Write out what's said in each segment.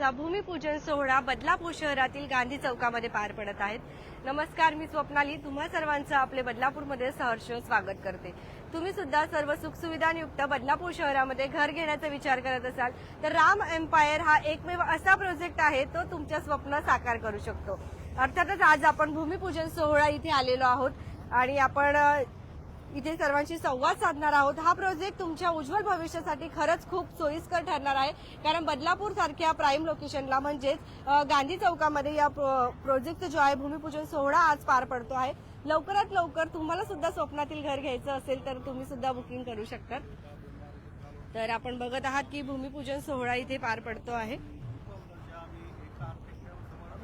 चा भूमिपूजन सोहळा बदलापूर शहरातील गांधी चौकामध्ये पार पडत आहेत. नमस्कार मी स्वप्नाली. तुम्हा सर्वांचं आपले बदलापूरमध्ये सहर्ष स्वागत करते. तुम्ही सुद्धा सर्व सुखसुविधांयुक्त बदलापूर शहरामध्ये घर घेण्याचा विचार करत असाल तर राम एम्पायर हा एकमेव असा प्रोजेक्ट आहे तो तुमच्या स्वप्न साकार करू शकतो. अर्थातच आज आपण भूमिपूजन सोहळा इथे आलेलो आहोत आणि आपण इथे सर्वांशी संवाद साधणार आहोत. हा प्रोजेक्ट तुमच्या उज्ज्वल भविष्यासाठी खरंच खूप सोयीस्कर ठरणार आहे. कारण बदलापूर सारख्या प्राईम लोकेशनला म्हणजेच गांधी चौकामध्ये या प्रो- प्रोजेक्टचं जो आहे भूमिपूजन सोहळा आज पार पडतो आहे. लवकरात लवकर तुम्हाला सुद्धा स्वप्नातील घर घ्यायचं असेल तर तुम्ही सुद्धा बुकिंग करू शकतात. तर आपण बघत आहात की भूमिपूजन सोहळा इथे पार पडतो आहे.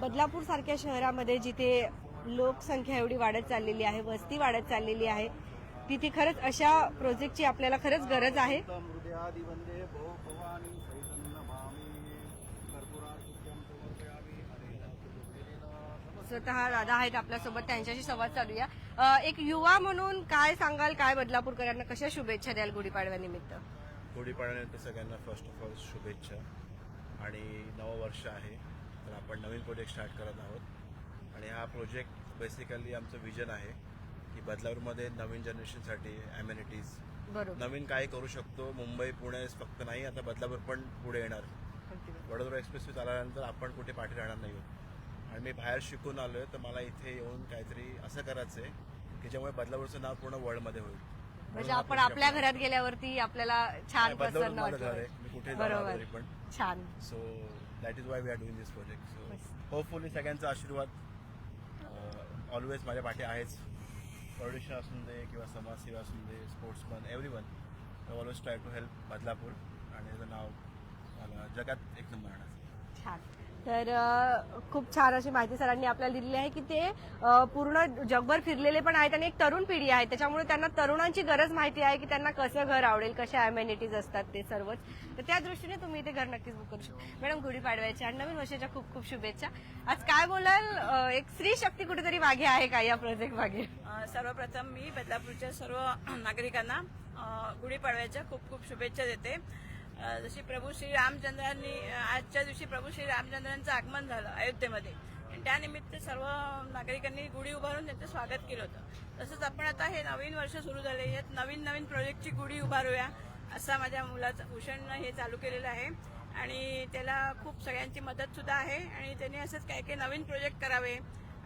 बदलापूर सारख्या शहरामध्ये जिथे लोकसंख्या एवढी वाढत चाललेली आहे वस्ती वाढत चाललेली आहे तिथे खरंच अशा प्रोजेक्टची आपल्याला खरंच गरज आहे. स्वतः दादा आहेत आपल्यासोबत त्यांच्याशी संवाद चालूया एक युवा म्हणून काय सांगाल काय बदलापूरकरांना कशा शुभेच्छा द्याल गुढीपाडव्यानिमित्त गुढीपाडव्यानंतर सगळ्यांना फर्स्ट ऑफ ऑल शुभेच्छा. आणि नवं वर्ष आहे तर आपण नवीन प्रोजेक्ट स्टार्ट करत आहोत. आणि हा प्रोजेक्ट बेसिकली आमचं विजन आहे. बदलापूरमध्ये नवीन जनरेशनसाठी ॲम्युनिटीज बरोबर. नवीन काय करू शकतो. मुंबई पुणे फक्त नाही आता बदलापूर पण पुढे येणार. वडोदरा एक्सप्रेसवे चालल्यानंतर आपण कुठे पाठी राहणार नाही. आणि मी बाहेर शिकून आलोय तर मला इथे येऊन काहीतरी असं करायचं आहे की ज्यामुळे बदलापूरचं नाव पूर्ण वर्ल्डमध्ये होईल. म्हणजे आपण आपल्या घरात गेल्यावरती आपल्याला छान प्रसन्न मी कुठे जाणार पण. छान. So that is why we are doing this project so. Hopefully सगळ्यांचा आशीर्वाद ऑलवेज माझ्या पाठी आहेच. पॉलिटिशियन असून दे किंवा समाजसेवा असून they sportsman every one always try to help Badlapur आणि त्याचं नाव मला जगात एक नंबर आणायचं छान. तर खूप छान अशी माहिती सरांनी आपल्याला दिलेली आहे की ते पूर्ण जगभर फिरलेले पण आहेत आणि एक तरुण पिढी आहे. त्याच्यामुळे त्यांना तरुणांची गरज माहिती आहे की त्यांना कसं घर आवडेल कशा अमेनिटीज असतात ते सर्वच. तर त्या दृष्टीने तुम्ही इथे घर नक्कीच बुक करू शकता. मॅडम गुढीपाडव्याच्या आणि नवीन वर्षाच्या खूप खूप शुभेच्छा. आज काय बोलाल? एक स्त्री शक्ती कुठेतरी मागे आहे का या प्रोजेक्ट मागे? सर्वप्रथम मी बदलापूरच्या सर्व नागरिकांना गुढीपाडव्याच्या खूप खूप शुभेच्छा देते. जशी प्रभू श्री रामचंद्रांनी आजच्या दिवशी प्रभू श्री रामचंद्रांचं आगमन झालं अयोध्येमध्ये. आणि त्यानिमित्त सर्व नागरिकांनी गुढी उभारून त्यांचं स्वागत केलं होतं. तसंच आपण आता हे नवीन वर्ष सुरू झाले. यात नवीन नवीन प्रोजेक्टची गुढी उभारूया असा माझ्या मुलाचं भूषणनं हे चालू केलेलं आहे. आणि त्याला खूप सगळ्यांची मदत सुद्धा आहे. आणि त्यांनी असंच काही काही नवीन प्रोजेक्ट करावे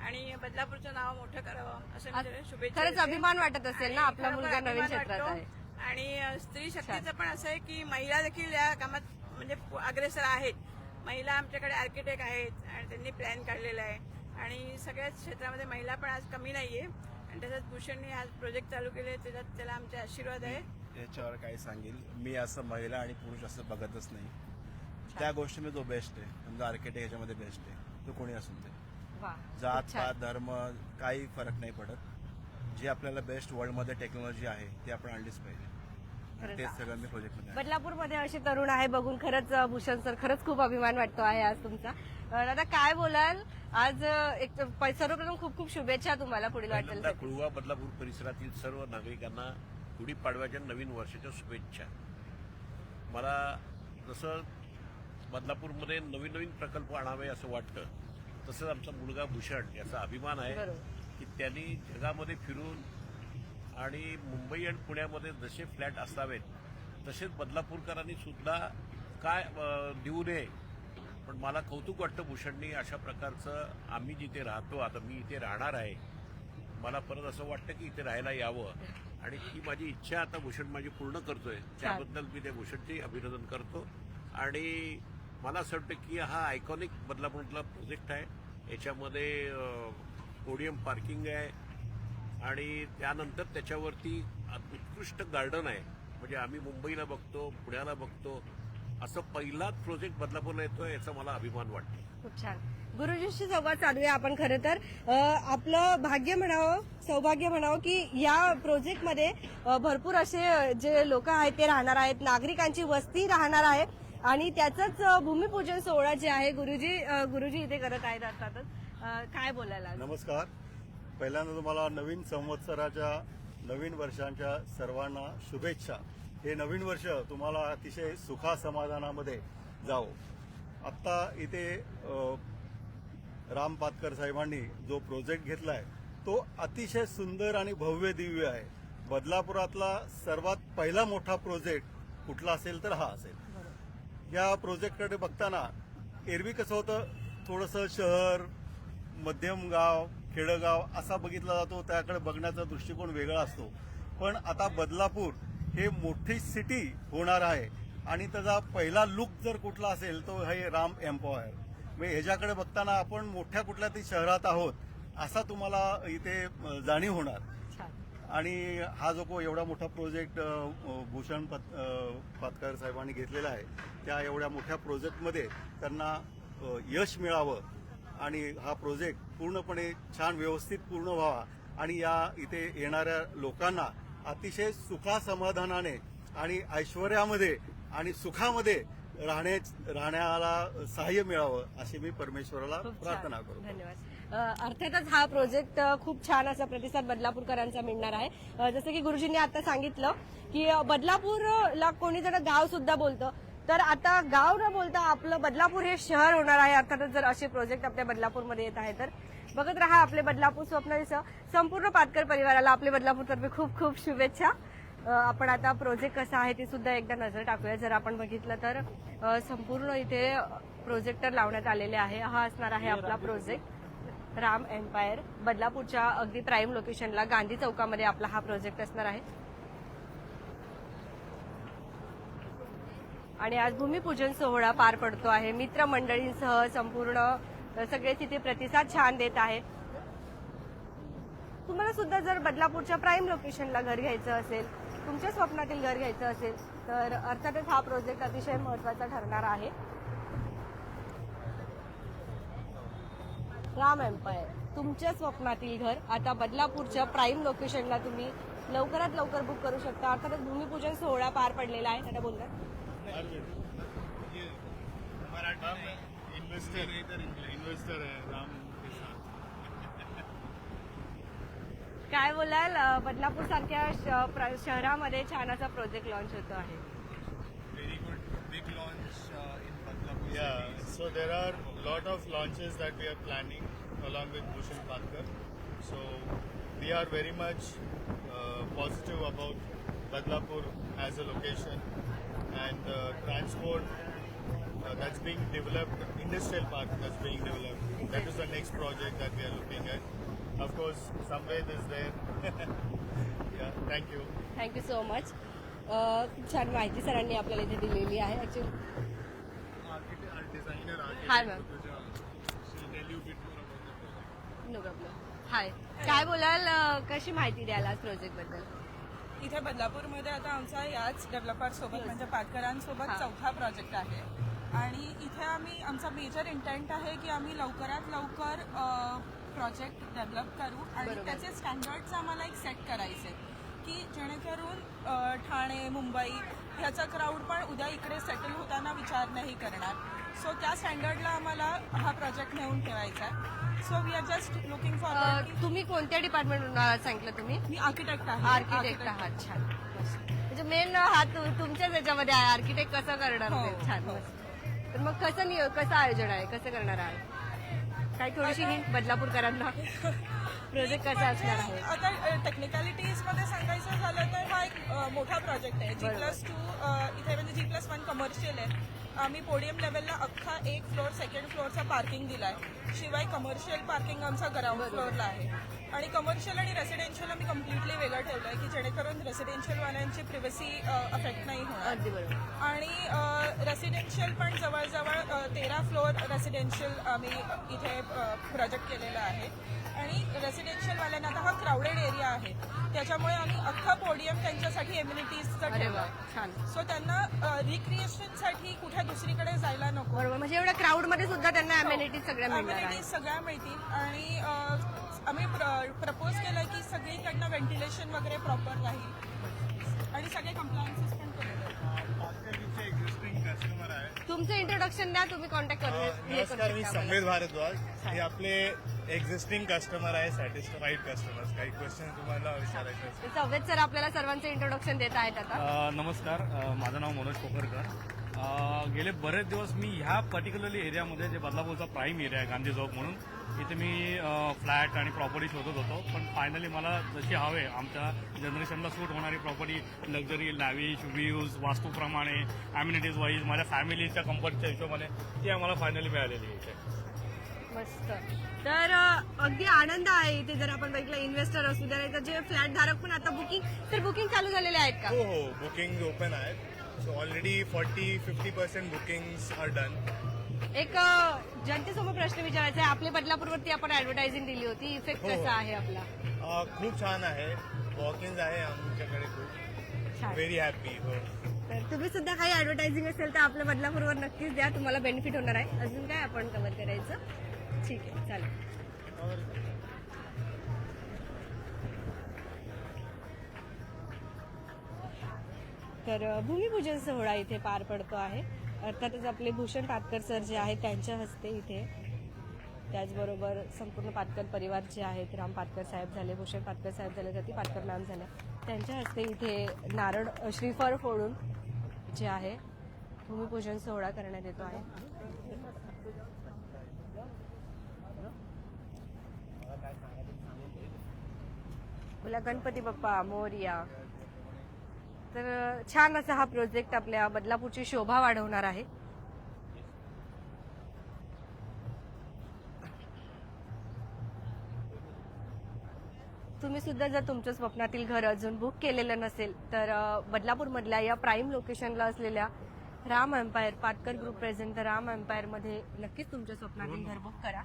आणि बदलापूरचं नाव मोठं करावं असं शुभेच्छा. अभिमान वाटत असेल ना? आपला मुलगा नवीन क्षेत्रात. आहे. आणि स्त्री शक्तीचं पण असं आहे की महिला देखील या कामात म्हणजे अग्रेसर आहेत. महिला आमच्याकडे आर्किटेक्ट आहेत आणि त्यांनी प्लॅन काढलेला आहे. आणि सगळ्याच क्षेत्रामध्ये महिला पण आज कमी नाहीये. आणि त्याच्यात भूषणने आज प्रोजेक्ट चालू केले त्याच्यात त्याला आमचे आशीर्वाद आहे. याच्यावर काय सांगेल. मी असं महिला आणि पुरुष असं बघतच नाही. त्या गोष्टीमध्ये जो बेस्ट आहे समजा आर्किटेक्ट याच्यामध्ये बेस्ट आहे तो कोणी असून ते जात. पात धर्म काही फरक नाही पडत. जी आपल्याला बेस्ट वर्ल्डमध्ये टेक्नॉलॉजी आहे ती आपण आणलीच पाहिजे. आणि तेच सगळं मी प्रोजेक्टमध्ये आणलं. बदलापूरमध्ये असे तरुण आहे बघून खरंच अ, भूषण सर खरंच खूप अभिमान वाटतो आहे आज तुमचा. अ, दादा काय बोलाल? आज अ, एक प- सर्वप्रथम खूप खूप शुभेच्छा तुम्हाला पुढील पहिल्यांदा वाटचाल कुळवा बदलापूर परिसरातील सर्व नागरिकांना गुढीपाडव्याच्या नवीन वर्षाच्या शुभेच्छा. मला जसं बदलापूरमध्ये नवीन नवीन प्रकल्प आणावे असं वाटतं तसंच आमचा मुलगा भूषण याचा अभिमान आहे. बरोबर. की त्यांनी जगामध्ये फिरून आणि मुंबई आणि पुण्यामध्ये जसे फ्लॅट असावेत तसेच बदलापूरकरांनी सुद्धा काय देऊ नये. पण मला कौतुक वाटतं भूषणनी अशा प्रकारचं आम्ही जिथे राहतो आता मी इथे राहणार आहे मला परत असं वाटतं की इथे राहायला यावं. आणि ही माझी इच्छा आता भूषण माझी पूर्ण करतोय. त्याबद्दल मी त्या भूषणचे अभिनंदन करतो. आणि मला असं वाटतं की हा आयकॉनिक बदलापूरला प्रोजेक्ट आहे. याच्यामध्ये पोडियम पार्किंग आहे आणि त्यानंतर त्याच्यावरती उत्कृष्ट गार्डन आहे. म्हणजे आम्ही मुंबईला बघतो पुण्याला बघतो. असं पहिलाच प्रोजेक्ट बदलापूरला येतोय याचा मला अभिमान वाटतो. खूप छान. गुरुजीशी संवाद चालूया आपण खरं तर. आपलं भाग्य म्हणावं सौभाग्य म्हणावं की या प्रोजेक्टमध्ये भरपूर असे जे लोक आहेत ते राहणार आहेत नागरिकांची वस्ती राहणार आहे. आणि त्याचंच भूमिपूजन सोहळा जे आहे गुरुजी गुरुजी इथे करत आहेत अर्थातच. काय बोलायला नमस्कार. पहिल्यांदा तुम्हाला नवीन संवत्सराच्या नवीन वर्षांच्या सर्वांना शुभेच्छा. हे नवीन वर्ष तुम्हाला अतिशय सुखा समाधानामध्ये जावो. आत्ता इथे राम पातकर साहेबांनी जो प्रोजेक्ट घेतलाय तो अतिशय सुंदर आणि भव्य दिव्य आहे. बदलापुरातला सर्वात पहिला मोठा प्रोजेक्ट कुठला असेल तर हा असेल. या प्रोजेक्टकडे बघताना एरवी कसं होतं? थोडंसं शहर मध्यम गाव खेडगाव असा बघितला जातो. त्याकडे बघण्याचा दृष्टिकोन वेगळा असतो. पण आता बदलापूर हे मोठी सिटी होणार आहे. आणि त्याचा पहिला लुक जर कुठला असेल तो हे राम एम्पॉयर म्हणजे ह्याच्याकडे बघताना आपण मोठ्या कुठल्या तरी शहरात आहोत असा तुम्हाला इथे जाणीव होणार. आणि हा जो को एवढा मोठा प्रोजेक्ट भूषण पत पातकर साहेबांनी घेतलेला आहे त्या एवढ्या मोठ्या प्रोजेक्टमध्ये त्यांना यश मिळावं आणि हा प्रोजेक्ट पूर्णपणे छान व्यवस्थित पूर्ण व्हावा. आणि या इथे येणाऱ्या लोकांना अतिशय सुखासमाधानाने आणि ऐश्वर्यामध्ये आणि सुखामध्ये राहण्या राहण्याला सहाय्य मिळावं अशी मी परमेश्वराला. प्रार्थना करतो. धन्यवाद. अर्थातच हा प्रोजेक्ट खूप छान असा प्रतिसाद बदलापूरकरांचा मिळणार आहे. जसं की गुरुजींनी आता सांगितलं की बदलापूरला कोणी जण गाव सुद्धा बोलतं. तर आता गाव न बोलता आपलं बदलापूर हे शहर होणार आहे. अर्थातच जर असे प्रोजेक्ट आपल्या बदलापूरमध्ये येत आहे तर बघत राहा आपले बदलापूर स्वप्नालीसह संपूर्ण पातकर परिवाराला आपले बदलापूरतर्फे खूप खूप शुभेच्छा. आपण आता प्रोजेक्ट कसा आहे ते सुद्धा एकदा नजर टाकूया. जर आपण बघितलं तर संपूर्ण इथे प्रोजेक्टर लावण्यात आलेले आहे. हा असणार आहे आपला प्रोजेक्ट राम एम्पायर बदलापूरच्या अगदी प्राईम लोकेशनला गांधी चौकामध्ये आपला हा प्रोजेक्ट असणार आहे. आणि आज भूमिपूजन सोहळा पार पडतो आहे. मित्रमंडळींसह संपूर्ण सगळे तिथे प्रतिसाद छान देत आहे. तुम्हाला सुद्धा जर बदलापूरच्या प्राईम लोकेशनला घर घ्यायचं असेल तुमच्या स्वप्नातील घर घ्यायचं असेल तर अर्थातच हा प्रोजेक्ट अतिशय महत्त्वाचा ठरणार आहे. राम एम्पायर तुमच्या स्वप्नातील घर आता बदलापूरच्या प्राईम लोकेशनला तुम्ही लवकरात लवकर बुक करू शकता. अर्थातच भूमिपूजन सोहळा पार पडलेला आहे. आता बोलतात इन्वेस्टर इन्वेस्टर है राम के साथ काय बोलाल अ, बदलापूर सारख्या शहरामध्ये छान असा प्रोजेक्ट लॉन्च होतो आहे very good big launch uh, in Badlapur. Yeah, so there are lot of launches that we are planning along with Bhushan Patkar. So we are very much uh, positive about Badlapur as a location and uh, transport uh, that's being developed, industrial park that's being developed. That is the next project that we are looking at. Of course, Samved is there. yeah, thank you. Thank you so much खूप छान माहिती सरांनी आपल्याला इथे दिलेली आहे actually architect, our designer architect. Hi, ma'am. Pooja. She'll tell you a bit more about the project. No problem hi काय बोलाल अ, कशी माहिती द्याल आज प्रोजेक्टबद्दल इथे बदलापूरमध्ये आता आमचा याच डेव्हलपर सोबत म्हणजे पाटकरांसोबत. चौथा प्रोजेक्ट आहे आणि इथे आम्ही आमचा मेजर इंटेंट आहे की आम्ही लवकरात लवकर प्रोजेक्ट डेव्हलप करू आणि. त्याचे स्टँडर्ड्स आम्हाला एक सेट करायचे की जेणेकरून ठाणे मुंबई ह्याचा क्राऊड पण उद्या इकडे सेटल होताना विचार नाही करणार. सो त्या स्टँडर्डला आम्हाला हा प्रोजेक्ट नेऊन ठेवायचा आहे. So we are just looking forward तुम्ही कोणत्या डिपार्टमेंट सांगितलं तुम्ही? मी आर्किटेक्ट आहे. आर्किटेक्ट आहात छान. म्हणजे मेन हा तु- तुमच्याच याच्यामध्ये आहे. आर्किटेक्ट कसं करणार हो, छान. हो. मस्त. तर मग कसं नियो कसं आयोजन आहे? कसं करणार आहे काही थोडीशी हिंट बदलापूरकरांना प्रोजेक्ट कसा असणार आहे? आता टेक्निकॅलिटीजमध्ये सांगायचं मोठा प्रोजेक्ट आहे. जी. प्लस टू इथे म्हणजे जी प्लस वन कमर्शियल आहे. आम्ही पोडियम लेवलला अख्खा एक फ्लोअर सेकंड फ्लोअरचा पार्किंग दिलाय. शिवाय कमर्शियल पार्किंग आमचा ग्राउंड फ्लोअरला आहे. आणि कमर्शियल आणि रेसिडेन्शियल आम्ही कम्प्लिटली वेगळं ठेवलंय की जेणेकरून रेसिडेन्शियल वाल्यांची प्रिव्हसी अफेक्ट नाही होणार. आणि रेसिडेन्शियल पण जवळजवळ तेरा फ्लोअर रेसिडेन्शियल आम्ही इथे प्रोजेक्ट केलेला आहे. आणि रेसिडेन्शियल वाल्यांना आता हा क्राऊडेड एरिया आहे. त्याच्यामुळे आम्ही अख्खा पोडियम त्यांच्यासाठी एम्युनिटीजचं ठेवलं छान. सो त्यांना रिक्रिएशनसाठी कुठे दुसरीकडे जायला नको. बरोबर म्हणजे एवढ्या क्राऊडमध्ये सुद्धा त्यांना अमेनिटीज सगळ्या मिळणार आहे अम्युनिटीज सगळ्या मिळतील. आणि आम्ही प्रपोज केलं की सगळीकडनं व्हेंटिलेशन वगैरे प्रॉपर राहील. आणि सगळे कम्प्लायन्सेस पण तुमचं इंट्रोडक्शन द्या तुम्ही कॉन्टॅक्ट करू हे करू नमस्कार मी. संवेद भारद्वाज. हे आपले एक्झिस्टिंग कस्टमर आहे सॅटिस्फाईड कस्टमर्स काही क्वेश्चन तुम्हाला विचारायचे असतील? सर आपल्याला सर्वांचं इंट्रोडक्शन देत आहेत आता. अ, नमस्कार. अ, माझं नाव मनोज कोकरकर. अं, गेले बरेच दिवस मी ह्या पर्टिक्युलरली एरियामध्ये जे बदलापूरचा प्राईम एरिया आहे गांधी चौक म्हणून इथे मी फ्लॅट आणि प्रॉपर्टी शोधत होतो. पण फायनली मला जशी हवे आमच्या जनरेशनला सूट होणारी प्रॉपर्टी लक्झरी लॅविश व्ह्यूज वास्तूप्रमाणे ॲम्युनिटीज वाईज माझ्या फॅमिलीच्या कम्फर्टच्या हिशोबाने ती आम्हाला फायनली मिळालेली आहे. इथे मस्त. तर अगदी आनंद आहे इथे जर आपण बघितलं इन्व्हेस्टर असू द्या नाही तर जे फ्लॅट धारक पण आता बुकिंग तर बुकिंग चालू झालेले आहेत का? हो हो बुकिंग ओपन आहेत. So already forty fifty percent bookings are done एक जनतेसमोर प्रश्न विचारायचा आहे. आपल्या बदलापूरवरती आपण ऍडव्हर्टायझिंग दिली होती. इफेक्ट हो. कसा आहे आपला? खूप छान आहे. वॉकिंग आहे आमच्याकडे खूप. व्हेरी हॅपी हो. तर तुम्ही सुद्धा काही ऍडव्हर्टायझिंग असेल तर आपल्या बदलापूरवर नक्कीच द्या. तुम्हाला बेनिफिट होणार आहे. अजून काय आपण कव्हर करायचं? ठीक आहे चालेल. तर भूमिपूजन सोहळा इथे पार पडतो आहे. अर्थातच आपले भूषण पातकर सर जे आहेत त्यांच्या हस्ते इथे. त्याचबरोबर संपूर्ण पातकर परिवार जे आहेत राम पातकर साहेब झाले भूषण पातकर साहेब झाले रती पातकर नाम झाल्या त्यांच्या हस्ते इथे नारळ श्रीफळ फोडून जे आहे भूमिपूजन सोहळा करण्यात येतो आहे. बोला गणपती बाप्पा मोरया. तर छान असा हा प्रोजेक्ट आपल्या बदलापूरची शोभा वाढवणार आहे. तुम्ही सुद्धा जर तुमच्या स्वप्नातील घर अजून बुक केलेलं नसेल तर अ, बदलापूरमधल्या या प्राईम लोकेशनला असलेल्या Ram empire Patkar group present Ram एम्पायरमध्ये नक्कीच तुमच्या स्वप्नातील घर बुक करा.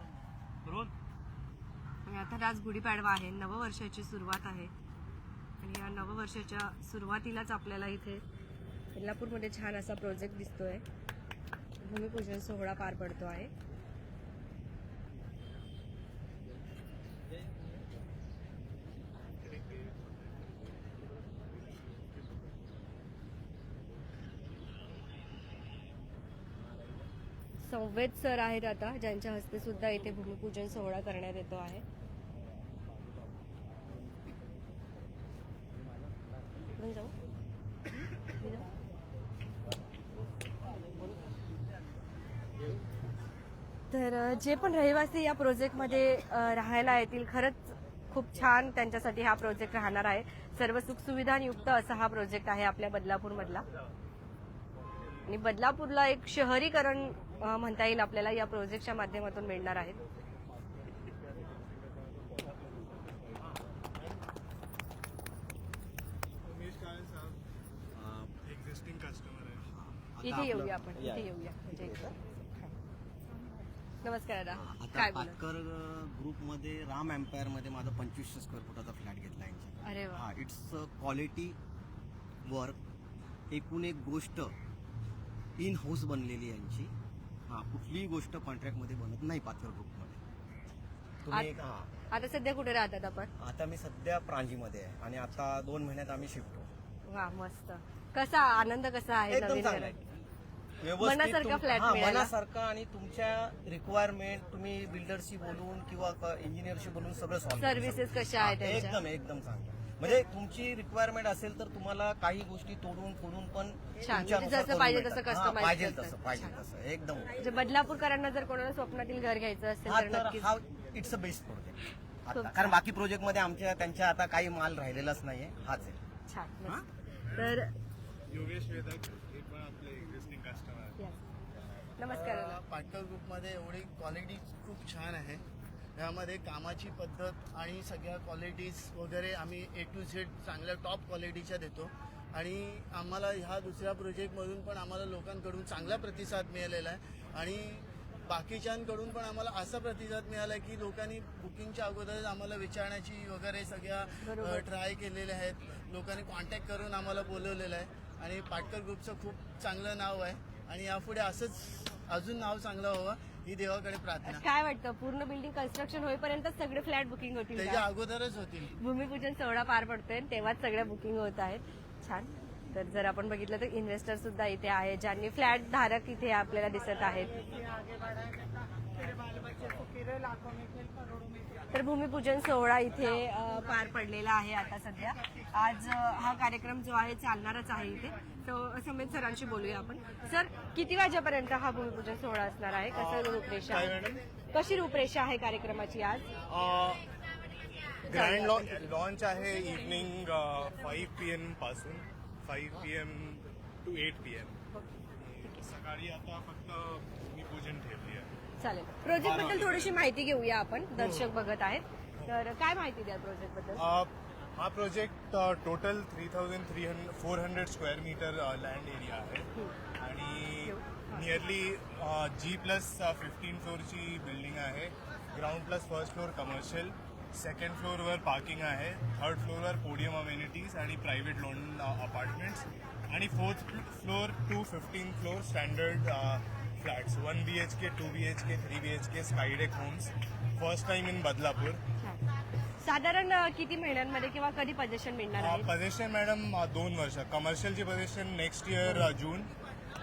आणि आता आज गुढीपाडवा आहे. नववर्षाची सुरुवात आहे. आणि या नववर्षाच्या सुरुवातीलाच आपल्याला इथे कोल्हापूरमध्ये छान असा प्रोजेक्ट दिसतोय. भूमिपूजन सोहळा पार पडतो आहे. संवेद सर आहेत आता ज्यांच्या हस्ते सुद्धा इथे भूमिपूजन सोहळा करण्यात येतो आहे. इकडून जाऊ. तर जे पण रहिवासी या प्रोजेक्टमध्ये राहायला येतील खरंच खूप छान त्यांच्यासाठी हा प्रोजेक्ट राहणार आहे. सर्व सुखसुविधांयुक्त असा हा प्रोजेक्ट आहे आपल्या बदलापूरमधला. आणि बदलापूरला एक शहरीकरण म्हणता येईल आपल्याला या प्रोजेक्टच्या माध्यमातून मिळणार आहे उमेश काळे साहेब एक्झिस्टिंग कस्टमर आहे इथे येऊया आपण इथे येऊया. म्हणजे. नमस्कार दादा. आता काय बोला पातकर ग्रुपमध्ये राम एम्पायरमध्ये माझा पंचवीसशे स्क्वेअर फुटाचा फ्लॅट घेतला यांची. अरे वा. हा इट्स क्वालिटी वर्क एकूण एक गोष्ट इन हाऊस बनलेली यांची. हा कुठलीही गोष्ट कॉन्ट्रॅक्टमध्ये बनत नाही पातकर ग्रुपमध्ये. तुम्ही एक हा. आता सध्या कुठे राहतात आपण? आता मी सध्या प्रांजीमध्ये आहे आणि आता दोन महिन्यात आम्ही शिफ्ट वा मस्त. कसा आनंद कसा आहे एकदम नवीन चांगला घरात? आहे. व्यवस्थित मनासारखा मिळाला. मनासारखा आणि तुमच्या रिक्वायरमेंट तुम्ही बिल्डरशी बोलून किंवा इंजिनियरशी बोलून सगळं सॉल्व्ह Services कशा आहेत त्यांच्या? एकदम एकदम चांगलं. म्हणजे तुमची रिक्वायरमेंट असेल तर तुम्हाला काही गोष्टी तोडून फोडून पण तुमच्यानुसार म्हणजे जसं करून पाहिजे. तसं हा, customize पाहिजे करतात. तसं पाहिजे तसं एकदम. म्हणजे बदलापूरकरांना जर कोणाला स्वप्नातील घर घ्यायचं असेल हा तर तर नक्कीच. हा इट्स अ बेस्ट प्रोजेक्ट आता कारण बाकी प्रोजेक्टमध्ये आमच्या त्यांच्या आता काही माल राहिलेलाच नाहीये. हाच आहे. छान. मस्त. तर योगेश वेदक हे पण आपले एक्झिस्टिंग कस्टमर आहे yes. नमस्कार. पाटकर ग्रुपमध्ये एवढी क्वालिटी खूप छान आहे. यामध्ये कामाची पद्धत आणि सगळ्या क्वालिटीज वगैरे आम्ही ए टू झेड चांगल्या टॉप क्वालिटीच्या देतो. आणि आम्हाला ह्या दुसऱ्या प्रोजेक्टमधून पण आम्हाला लोकांकडून चांगला प्रतिसाद मिळालेला आहे. आणि बाकीच्यांकडून पण आम्हाला असा प्रतिसाद मिळाला आहे की लोकांनी बुकिंगच्या अगोदरच आम्हाला विचारण्याची वगैरे सगळ्या. ट्राय केलेल्या आहेत. लोकांनी कॉन्टॅक्ट करून आम्हाला बोलवलेलं आहे. आणि पाटकर ग्रुपचं खूप चांगलं नाव आहे. आणि यापुढे असंच अजून नाव चांगलं व्हावं ही देवाकडे प्रार्थना. काय वाटतं? पूर्ण बिल्डिंग कन्स्ट्रक्शन होईपर्यंत सगळे फ्लॅट बुकिंग होतील त्याच्या का? अगोदरच होतील. भूमिपूजन सोहळा पार पडतोय तेव्हाच सगळ्या बुकिंग होत आहेत. छान. तर जर आपण बघितलं तर इन्व्हेस्टर सुद्धा इथे आहे ज्यांनी फ्लॅट धारक इथे आपल्याला दिसत आहेत. तर भूमिपूजन सोहळा इथे पार पडलेला आहे आता सध्या. आज हा कार्यक्रम जो आहे चालणारच आहे इथे. तो समेत सरांशी बोलूया आपण. सर किती वाजेपर्यंत हा भूमिपूजन सोहळा असणार आहे? कसं रूपरेषा आहे? कशी रूपरेषा आहे कार्यक्रमाची आज? ग्रँड लॉन्च आहे evening five P एमपासून. Five P M to eight P M सकाळी आता फक्त मी पूजन ठेवली आहे चालेल. प्रोजेक्टबद्दल थोडीशी माहिती घेऊया आपण. दर्शक बघत आहेत. तर काय माहिती द्या प्रोजेक्टबद्दल? हा project total three thousand three hundred four hundred square metre land area आहे. आणि नियरली जी प्लस फिफ्टीन फ्लोअरची बिल्डिंग आहे. Ground plus first floor commercial second फ्लोअरवर parking आहे. थर्ड फ्लोअरवर पोडियम अमेनिटीज आणि प्रायव्हेट लोन अपार्टमेंट्स आणि fourth floor to fifteen floor standard flats. One B H K two B H K three B H K skydeck homes first time in Badlapur साधारण अ, किती महिन्यांमध्ये किंवा कधी position मिळणार आहे? Position madam अ, दोन वर्ष. कमर्शियलची पोझिशन नेक्स्ट इयर जून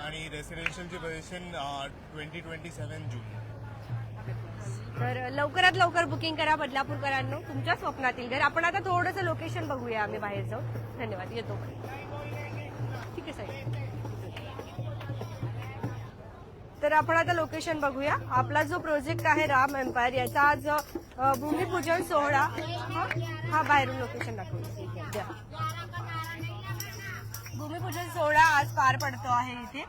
आणि रेसिडेन्शियलची possession twenty twenty seven June तर लवकरात लवकर बुकिंग करा बदलापूरकरांनो. तुमच्या स्वप्नातील घर. आपण आता थोडंसं लोकेशन बघूया आम्ही बाहेर जाऊ धन्यवाद. येतो. ठीक आहे साहेब तर आपण आता लोकेशन बघूया. आपला जो प्रोजेक्ट आहे राम एम्पायर याचा आज भूमिपूजन सोहळा. हा? बाहेरून लोकेशन दाखवतो. द्या. भूमिपूजन सोहळा आज पार पडतो आहे इथे.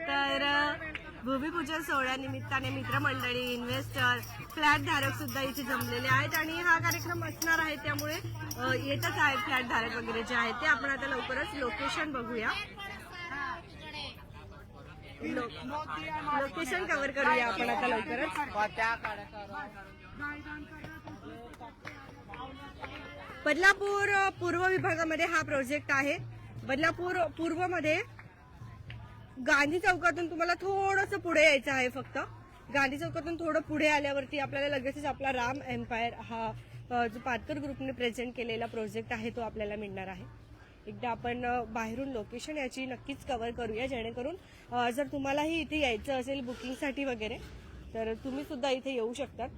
तर भूमिपूजन सोहळ्यानिमित्ताने मित्रमंडळी इन्व्हेस्टर फ्लॅट धारक सुद्धा इथे जमलेले आहेत आणि हा कार्यक्रम असणार आहे त्यामुळे येतच आहेत फ्लॅट धारक वगैरे जे आहेत ते. आपण आता लवकरच लोकेशन बघूया. लो- लोकेशन कव्हर करूया आपण आता लवकरच. बदलापूर पूर्व विभागामध्ये हा प्रोजेक्ट आहे. बदलापूर पूर्वमध्ये गांधी चौकातून तुम्हाला थोडंसं पुढे यायचं आहे फक्त. गांधी चौकातून थोडं पुढे आल्यावरती आपल्याला लगेचच आपला राम एम्पायर हा जो पातकर ग्रुपने प्रेझेंट केलेला प्रोजेक्ट आहे तो आपल्याला मिळणार आहे. एकदा आपण बाहेरून लोकेशन याची नक्कीच कव्हर करूया जेणेकरून जर तुम्हालाही इथे यायचं असेल बुकिंगसाठी वगैरे तर तुम्ही सुद्धा इथे येऊ शकतात.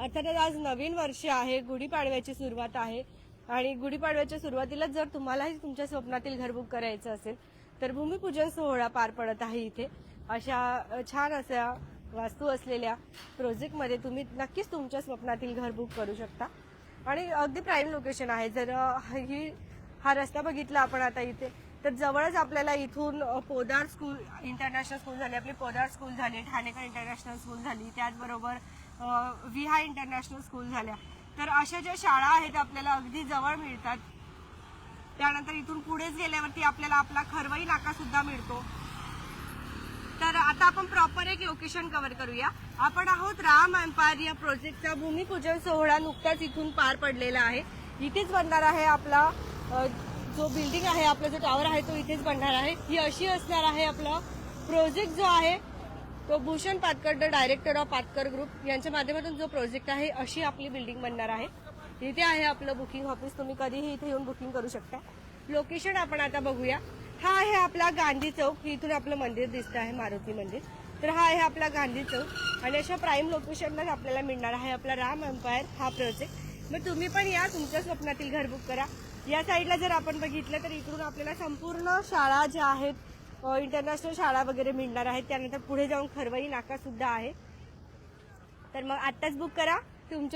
अर्थातच आज नवीन वर्ष आहे गुढीपाडव्याची सुरुवात आहे. आणि गुढीपाडव्याच्या सुरुवातीला जर तुम्हालाही तुमच्या स्वप्नातील घर बुक करायचं असेल तर भूमिपूजन सोहळा पार पडत आहे इथे. अशा छान अशा वास्तू असलेल्या प्रोजेक्टमध्ये तुम्ही नक्कीच तुमच्या स्वप्नातील घर बुक करू शकता. आणि अगदी प्राईम लोकेशन आहे. जर ही हा रस्ता बघितला आपण आता इथे तर जवळच आपल्याला इथून पोदार स्कूल इंटरनॅशनल स्कूल झाली आपली पोदार स्कूल झाली ठाणेकर इंटरनॅशनल स्कूल झाली त्याचबरोबर विहा इंटरनॅशनल स्कूल झाल्या. तर अशा ज्या शाळा आहेत आपल्याला अगदी जवळ मिळतात त्यानंतर इथून पुढेच गेल्यावरती आपल्याला आपला खरवई नाका सुद्धा मिळतो. तर आता आपण प्रॉपर एक लोकेशन कव्हर करूया. आपण आहोत राम एम्पायर या प्रोजेक्टचा भूमिपूजन सोहळा नुकताच इथून पार पडलेला आहे. इथेच बनणार आहे आपला जो बिल्डिंग आहे आपला जो टावर आहे तो इथेच बनणार आहे. ही अशी असणार आहे आपला प्रोजेक्ट जो आहे तो Bhushan Patkar the director of Patkar group यांच्या माध्यमातून जो प्रोजेक्ट आहे अशी आपली बिल्डिंग बनणार आहे. इथे आहे आपलं बुकिंग ऑफिस तुम्ही कधीही इथे येऊन बुकिंग करू शकता. लोकेशन आपण आता बघूया. हा आहे आपला गांधी चौक. इथून आपलं मंदिर दिसतं आहे मारुती मंदिर. तर हा आहे आपला गांधी चौक. आणि अशा प्राईम लोकेशनलाच आपल्याला मिळणार आहे आपला राम एम्पायर हा प्रोजेक्ट मग तुम्ही पण या. तुमच्या स्वप्नातील घर बुक करा. या साईडला जर आपण बघितलं तर इकडून आपल्याला संपूर्ण शाळा ज्या आहेत इंटरनॅशनल शाळा वगैरे मिळणार आहेत. त्यानंतर पुढे जाऊन खरवई नाका सुद्धा आहे. तर मग आत्ताच बुक करा. तुमच्या